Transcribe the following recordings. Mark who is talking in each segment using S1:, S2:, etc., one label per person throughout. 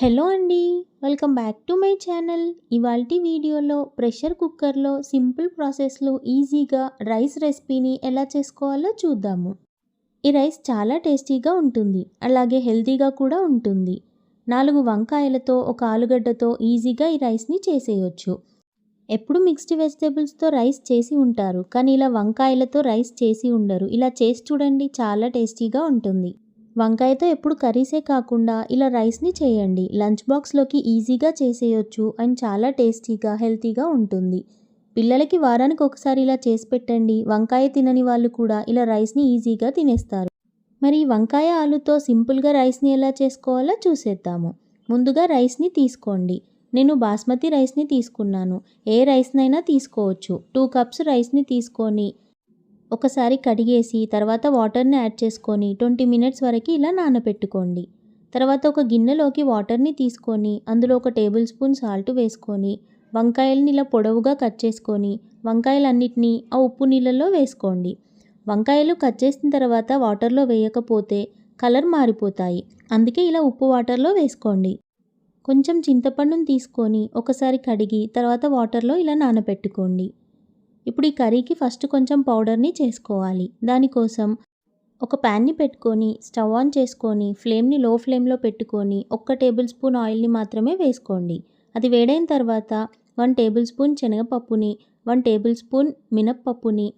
S1: Hello అండి welcome back to my channel. ఇవాల్టి వీడియోలో ప్రెషర్ కుక్కర్లో సింపుల్ ప్రాసెస్లో ఈజీగా రైస్ రెసిపీని ఎలా చేసుకోవాలో చూద్దాము. ఈ రైస్ చాలా టేస్టీగా ఉంటుంది అలాగే హెల్తీగా కూడా ఉంటుంది. నాలుగు వంకాయలతో ఒక ఆలుగడ్డతో ఈజీగా ఈ రైస్ని చేసేయచ్చు. ఎప్పుడు మిక్స్డ్ వెజిటేబుల్స్తో రైస్ చేసి ఉంటారు కానీ ఇలా వంకాయలతో రైస్ చేసి ఉండరు. ఇలా చేసి చూడండి చాలా టేస్టీగా ఉంటుంది. వంకాయతో ఎప్పుడు కర్రీసే కాకుండా ఇలా రైస్ని చేయండి. లంచ్ బాక్స్లోకి ఈజీగా చేసేయొచ్చు అండ్ చాలా టేస్టీగా హెల్తీగా ఉంటుంది. పిల్లలకి వారానికి ఒకసారి ఇలా చేసి పెట్టండి. వంకాయ తినని వాళ్ళు కూడా ఇలా రైస్ని ఈజీగా తినేస్తారు. మరి వంకాయ ఆలుతో సింపుల్గా రైస్ని ఎలా చేసుకోవాలో చూసేద్దాము. ముందుగా రైస్ని తీసుకోండి. నేను బాస్మతి రైస్ని తీసుకున్నాను. ఏ రైస్నైనా తీసుకోవచ్చు. టూ కప్స్ రైస్ని తీసుకొని ఒకసారి కడిగేసి తర్వాత వాటర్ని యాడ్ చేసుకొని ట్వంటీ మినిట్స్ వరకు ఇలా నానబెట్టుకోండి. తర్వాత ఒక గిన్నెలోకి వాటర్ని తీసుకొని అందులో ఒక టేబుల్ స్పూన్ సాల్ట్ వేసుకొని వంకాయలని ఇలా పొడవుగా కట్ చేసుకొని వంకాయలన్నిటినీ ఆ ఉప్పు నీళ్ళల్లో వేసుకోండి. వంకాయలు కట్ చేసిన తర్వాత వాటర్లో వేయకపోతే కలర్ మారిపోతాయి. అందుకే ఇలా ఉప్పు వాటర్లో వేసుకోండి. కొంచెం చింతపండుని తీసుకొని ఒకసారి కడిగి తర్వాత వాటర్లో ఇలా నానబెట్టుకోండి. ఇప్పుడు ఈ కర్రీకి ఫస్ట్ కొంచెం పౌడర్ని చేసుకోవాలి. దానికోసం ఒక ప్యాన్ని పెట్టుకొని స్టవ్ ఆన్ చేసుకొని ఫ్లేమ్ని లో ఫ్లేమ్లో పెట్టుకొని ఒక్క టేబుల్ స్పూన్ ఆయిల్ని మాత్రమే వేసుకోండి. అది వేడైన తర్వాత వన్ టేబుల్ స్పూన్ శనగపప్పుని వన్ టేబుల్ స్పూన్ మినప్పప్పుని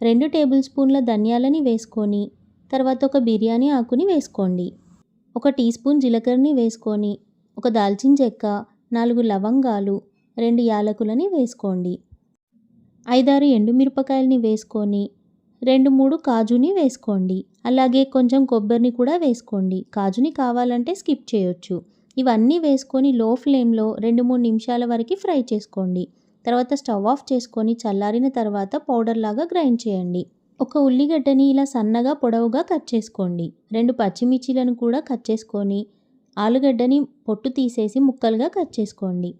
S1: రెండు టేబుల్ స్పూన్ల ధనియాలని వేసుకొని తర్వాత ఒక బిర్యానీ ఆకుని వేసుకోండి. ఒక టీ స్పూన్ జీలకర్రని వేసుకొని ఒక దాల్చిన చెక్క నాలుగు లవంగాలు రెండు యాలకులని వేసుకోండి. ఐదారు ఎండుమిరపకాయలని వేసుకొని రెండు మూడు కాజుని వేసుకోండి. అలాగే కొంచెం కొబ్బరిని కూడా వేసుకోండి. కాజుని కావాలంటే స్కిప్ చేయొచ్చు. ఇవన్నీ వేసుకొని లో ఫ్లేమ్లో రెండు మూడు నిమిషాల వరకు ఫ్రై చేసుకోండి. తర్వాత స్టవ్ ఆఫ్ చేసుకొని చల్లారిన తర్వాత పౌడర్ లాగా గ్రైండ్ చేయండి. ఒక ఉల్లిగడ్డని ఇలా సన్నగా పొడవుగా కట్ చేసుకోండి. రెండు పచ్చిమిర్చీలను కూడా కట్ చేసుకొని ఆలుగడ్డని పొట్టు తీసేసి ముక్కలుగా కట్ చేసుకోండి.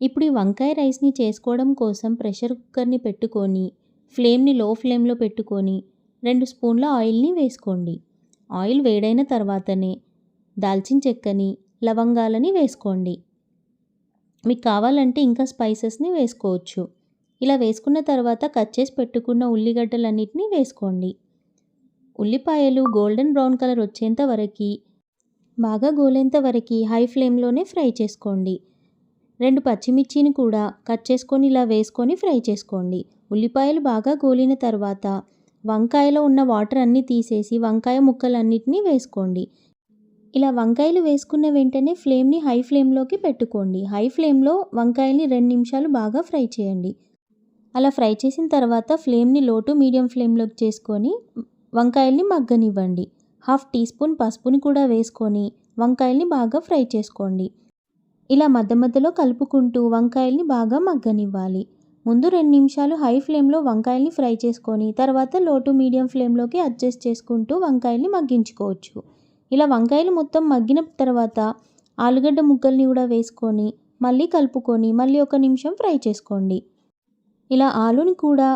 S1: ఇప్పుడు ఈ వంకాయ రైస్ని చేసుకోవడం కోసం ప్రెషర్ కుక్కర్ని పెట్టుకొని ఫ్లేమ్ని లో ఫ్లేమ్లో పెట్టుకొని రెండు స్పూన్ల ఆయిల్ని వేసుకోండి. ఆయిల్ వేడైన తర్వాతనే దాల్చిన చెక్కని లవంగాలని వేసుకోండి. మీకు కావాలంటే ఇంకా స్పైసెస్ని వేసుకోవచ్చు. ఇలా వేసుకున్న తర్వాత కట్ చేసి పెట్టుకున్న ఉల్లిగడ్డలన్నిటిని వేసుకోండి. ఉల్లిపాయలు గోల్డెన్ బ్రౌన్ కలర్ వచ్చేంత వరకు బాగా గోలేంత వరకు హై ఫ్లేమ్లోనే ఫ్రై చేసుకోండి. రెండు పచ్చిమిర్చిని కూడా కట్ చేసుకొని ఇలా వేసుకొని ఫ్రై చేసుకోండి. ఉల్లిపాయలు బాగా గోలిన తర్వాత వంకాయలో ఉన్న వాటర్ అన్నీ తీసేసి వంకాయ ముక్కలన్నిటినీ వేసుకోండి. ఇలా వంకాయలు వేసుకున్న వెంటనే ఫ్లేమ్ని హై ఫ్లేమ్లోకి పెట్టుకోండి. హై ఫ్లేమ్లో వంకాయల్ని రెండు నిమిషాలు బాగా ఫ్రై చేయండి. అలా ఫ్రై చేసిన తర్వాత ఫ్లేమ్ని లో టు మీడియం ఫ్లేమ్లోకి చేసుకొని వంకాయల్ని మగ్గనివ్వండి. హాఫ్ టీ స్పూన్ పసుపుని కూడా వేసుకొని వంకాయల్ని బాగా ఫ్రై చేసుకోండి. ఇలా మధ్య మధ్యలో కలుపుకుంటూ వంకాయల్ని బాగా మగ్గనివ్వాలి. ముందు రెండు నిమిషాలు హై ఫ్లేమ్లో వంకాయల్ని ఫ్రై చేసుకొని తర్వాత లో టు మీడియం ఫ్లేమ్లోకి అడ్జస్ట్ చేసుకుంటూ వంకాయల్ని మగ్గించుకోవచ్చు. ఇలా వంకాయలు మొత్తం మగ్గిన తర్వాత ఆలుగడ్డ ముక్కల్ని కూడా వేసుకొని మళ్ళీ కలుపుకొని మళ్ళీ ఒక నిమిషం ఫ్రై చేసుకోండి. ఇలా ఆలుని కూడా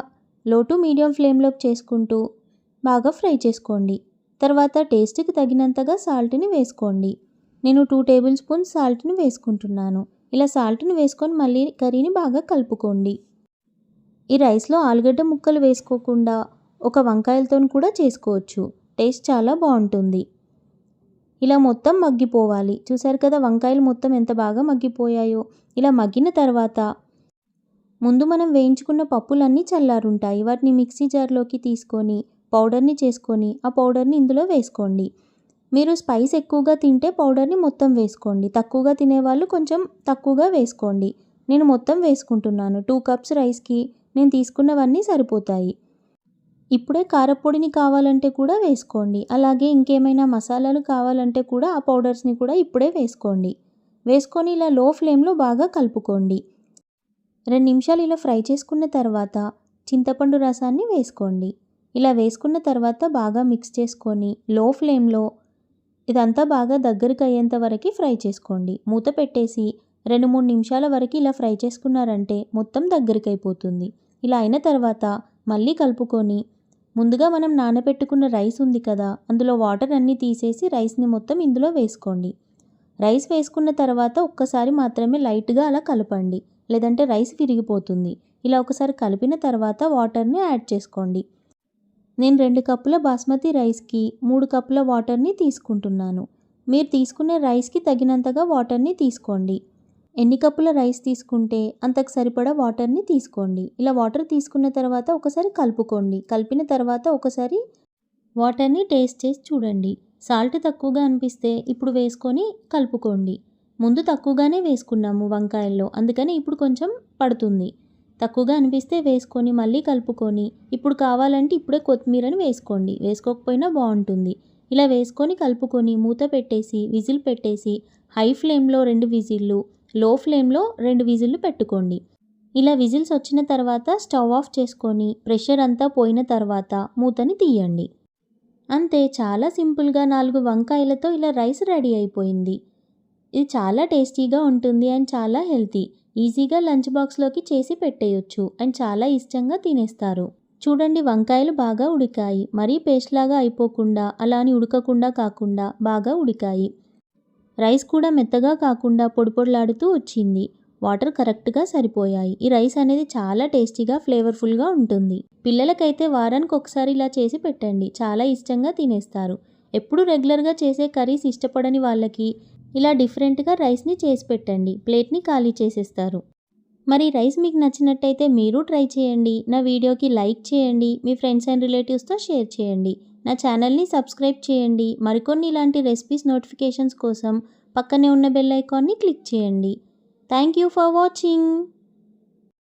S1: లో టు మీడియం ఫ్లేమ్లోకి చేసుకుంటూ బాగా ఫ్రై చేసుకోండి. తర్వాత టేస్ట్కి తగినంతగా సాల్ట్ని వేసుకోండి. నేను టూ టేబుల్ స్పూన్ సాల్ట్ని వేసుకుంటున్నాను. ఇలా సాల్ట్ని వేసుకొని మళ్ళీ కర్రీని బాగా కలుపుకోండి. ఈ రైస్లో ఆలుగడ్డ ముక్కలు వేసుకోకుండా ఒక వంకాయలతో కూడా చేసుకోవచ్చు. టేస్ట్ చాలా బాగుంటుంది. ఇలా మొత్తం మగ్గిపోవాలి. చూసారు కదా వంకాయలు మొత్తం ఎంత బాగా మగ్గిపోయాయో. ఇలా మగ్గిన తర్వాత ముందు మనం వేయించుకున్న పప్పులన్నీ చల్లారుంటాయి. వాటిని మిక్సీ జార్లోకి తీసుకొని పౌడర్ని చేసుకొని ఆ పౌడర్ని ఇందులో వేసుకోండి. మీరు స్పైస్ ఎక్కువగా తింటే పౌడర్ని మొత్తం వేసుకోండి. తక్కువగా తినేవాళ్ళు కొంచెం తక్కువగా వేసుకోండి. నేను మొత్తం వేసుకుంటున్నాను. టూ కప్స్ రైస్కి నేను తీసుకున్నవన్నీ సరిపోతాయి. ఇప్పుడే కారపొడిని కావాలంటే కూడా వేసుకోండి. అలాగే ఇంకేమైనా మసాలాలు కావాలంటే కూడా ఆ పౌడర్స్ని కూడా ఇప్పుడే వేసుకోండి. వేసుకొని ఇలా లో ఫ్లేమ్లో బాగా కలుపుకోండి. రెండు నిమిషాలు ఇలా ఫ్రై చేసుకున్న తర్వాత చింతపండు రసాన్ని వేసుకోండి. ఇలా వేసుకున్న తర్వాత బాగా మిక్స్ చేసుకొని లో ఫ్లేమ్లో ఇదంతా బాగా దగ్గరికి అయ్యేంత వరకు ఫ్రై చేసుకోండి. మూత పెట్టేసి రెండు మూడు నిమిషాల వరకు ఇలా ఫ్రై చేసుకున్నారంటే మొత్తం దగ్గరికి అయిపోతుంది ఇలా అయిన తర్వాత మళ్ళీ కలుపుకొని ముందుగా మనం నానబెట్టుకున్న రైస్ ఉంది కదా అందులో వాటర్ అన్నీ తీసేసి రైస్ని మొత్తం ఇందులో వేసుకోండి. రైస్ వేసుకున్న తర్వాత ఒక్కసారి మాత్రమే లైట్గా అలా కలపండి. లేదంటే రైస్ విరిగిపోతుంది. ఇలా ఒకసారి కలిపిన తర్వాత వాటర్ని యాడ్ చేసుకోండి. నేను రెండు కప్పుల బాస్మతి రైస్కి మూడు కప్పుల వాటర్ని తీసుకుంటున్నాను. మీరు తీసుకునే రైస్కి తగినంతగా వాటర్ని తీసుకోండి. ఎన్ని కప్పుల రైస్ తీసుకుంటే అంతకు సరిపడా వాటర్ని తీసుకోండి. ఇలా వాటర్ తీసుకున్న తర్వాత ఒకసారి కలుపుకోండి. కలిపిన తర్వాత ఒకసారి వాటర్ని టేస్ట్ చేసి చూడండి. సాల్ట్ తక్కువగా అనిపిస్తే ఇప్పుడు వేసుకొని కలుపుకోండి. ముందు తక్కువగానే వేసుకున్నాము వంకాయల్లో. అందుకని ఇప్పుడు కొంచెం పడుతుంది. తక్కువగా అనిపిస్తే వేసుకొని మళ్ళీ కలుపుకొని. ఇప్పుడు కావాలంటే ఇప్పుడే కొత్తిమీరని వేసుకోండి. వేసుకోకపోయినా బాగుంటుంది. ఇలా వేసుకొని కలుపుకొని మూత పెట్టేసి విజిల్ పెట్టేసి హై ఫ్లేమ్లో రెండు విజిల్లు లో ఫ్లేమ్లో రెండు విజిల్లు పెట్టుకోండి. ఇలా విజిల్స్ వచ్చిన తర్వాత స్టవ్ ఆఫ్ చేసుకొని ప్రెషర్ అంతా పోయిన తర్వాత మూతని తీయండి. అంతే చాలా సింపుల్గా నాలుగు వంకాయలతో ఇలా రైస్ రెడీ అయిపోయింది. ఇది చాలా టేస్టీగా ఉంటుంది అండ్ చాలా హెల్తీ. ఈజీగా లంచ్ బాక్స్లోకి చేసి పెట్టేయొచ్చు అండ్ చాలా ఇష్టంగా తినేస్తారు. చూడండి వంకాయలు బాగా ఉడికాయి. మరీ పేస్ట్ లాగా అయిపోకుండా అలా అని ఉడకకుండా కాకుండా బాగా ఉడికాయి. రైస్ కూడా మెత్తగా కాకుండా పొడిపొడలాడుతూ వచ్చింది. వాటర్ కరెక్ట్గా సరిపోయాయి. ఈ రైస్ అనేది చాలా టేస్టీగా ఫ్లేవర్ఫుల్గా ఉంటుంది. పిల్లలకైతే వారానికి ఒకసారి ఇలా చేసి పెట్టండి. చాలా ఇష్టంగా తినేస్తారు. ఎప్పుడు రెగ్యులర్గా చేసే కర్రీస్ ఇష్టపడని వాళ్ళకి ఇలా డిఫరెంట్గా రైస్ని చేసి పెట్టండి. ప్లేట్ని ఖాళీ చేసేస్తారు. మరి రైస్ మీకు నచ్చినట్టయితే మీరు ట్రై చేయండి. నా వీడియోకి లైక్ చేయండి. మీ ఫ్రెండ్స్ అండ్ రిలేటివ్స్తో షేర్ చేయండి. నా ఛానల్ని సబ్స్క్రైబ్ చేయండి. మరికొన్ని ఇలాంటి రెసిపీస్ నోటిఫికేషన్స్ కోసం పక్కనే ఉన్న బెల్ ఐకాన్ని క్లిక్ చేయండి. Thank you for watching.